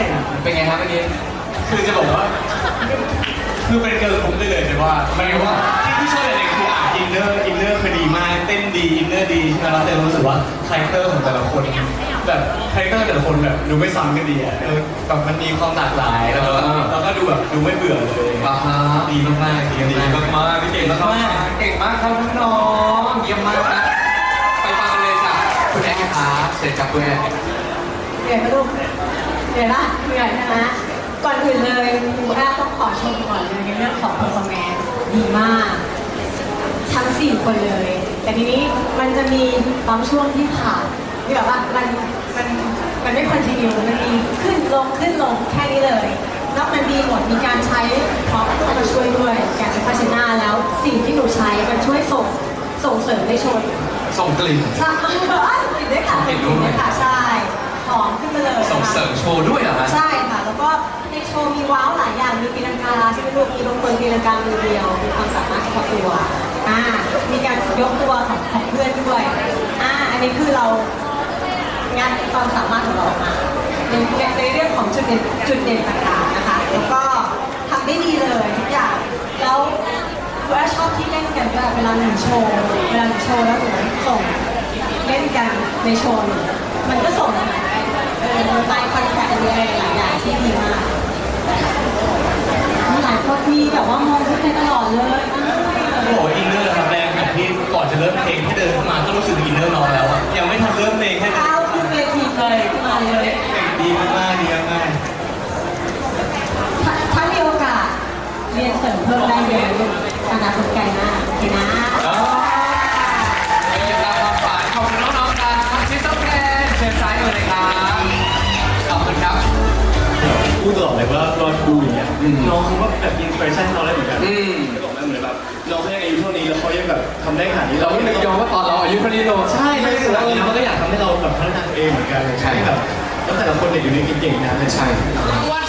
ใช่เป็นไงครับเมื่อกี้คือจะบอกว่า คือเป็นเกิร์ลกรุ๊ปได้เลยแต่ว่าหมายถึงว่าที่ที่ชอบอย่างหนึ่งคืออะอินเนอร์อินเนอร์คือดีมากเต้นดีอินเนอร์ดีใช่ไหมเราจะรู้สึกว่าคาแรคเตอร์ของแต่ละคน แบบคาแรคเตอร์แต่ละคนแบบดูไม่ซ้ำกันดีอะเออแบบมันมีความหลากหลายแล้วก็แล้วก็ดูแบบดูไม่เบื่อเลยอ่าฮะดีมากๆดีดีมากมากๆพี่เก่งมากๆเก่งมากครับน้องๆเยี่ยมมากนะไปฟังกันเลยจ้ะคุณแอ๊ครับเสร็จจากคุณแอ๊เหนื่อยไหมลูก เหนื่อยปะเหนื่อยใช่ไหมก่อนอื่นเลยครูแอฟต้องขอชมก่อนเลยในเรื่องของ performance ดีมาก ทั้งสี่คนเลย แต่ทีนี้มันจะมีบางช่วงที่ขาดที่แบบว่ามันมันมันไม่คอนติเนียมันมีขึ้นลงขึ้นลงแค่นี้เลยนอกนั้นดีหมดมีการใช้พร็อพเข้ามาช่วยด้วยการใช้ภาชนะแล้วสิ่งที่หนูใช้มันช่วยส่งส่งเสริมในโชว์ส่งกลิ่นใช่ติดด้วยค่ะเห็ตินดด้วยด้วยค่ะใช่หอม ขึ้นมาเลยนะคะส่งเสริมโชว์ด้วยเหรอฮะใช่ค่ะ แล้วก็ในโชว์มีว้าวหลายอย่าง มีตีลังกาใช่ไหมลูกมีลงเปิดตีลังกามือเดียว มีความสามารถเฉพาะตัว อ่า มีการยกตัวของของเพื่อนด้วย อ่า อันนี้คือเรางานความสามารถของเราออกมาในในในเรื่องของจุดเด่นจุดเด่นต่างๆนะคะ แล้วก็ทำได้ดีเลยทุกอย่าง แล้วว่าชอบที่เล่นกันด้วยเวลาหนึ่งโชว์ เวลาหนึ่งโชว์แล้วหนูส่งเล่นกันในโชว์หนูมันก็ส่ง เออไลน์คอนแทคอะไรหลายอย่างที่ดีมากมีหลายคนมีแบบว่า ครับขอบคุณครับ พูดตลอดเลยว่ารอนดูอย่างเงี้ยอืม น้องเขาก็แบบอินสปิเรชันเราได้เหมือนกันอืมไม่บอกว่าเหมือนแบบน้องเขายังอายุเท่านี้แล้วเขายังแบบทำได้ขนาดนี้เราไม่นึกยอมว่าตอนเราอายุเท่านี้เราใช่ไม่รู้สึกว่าเออน้องก็อยากทำให้เราแบบพัฒนาตัวเองเหมือนกันใช่แบบแล้วแต่ละคนเนี่ยอยู่ในเก่งๆนะ ใช่ รางวัล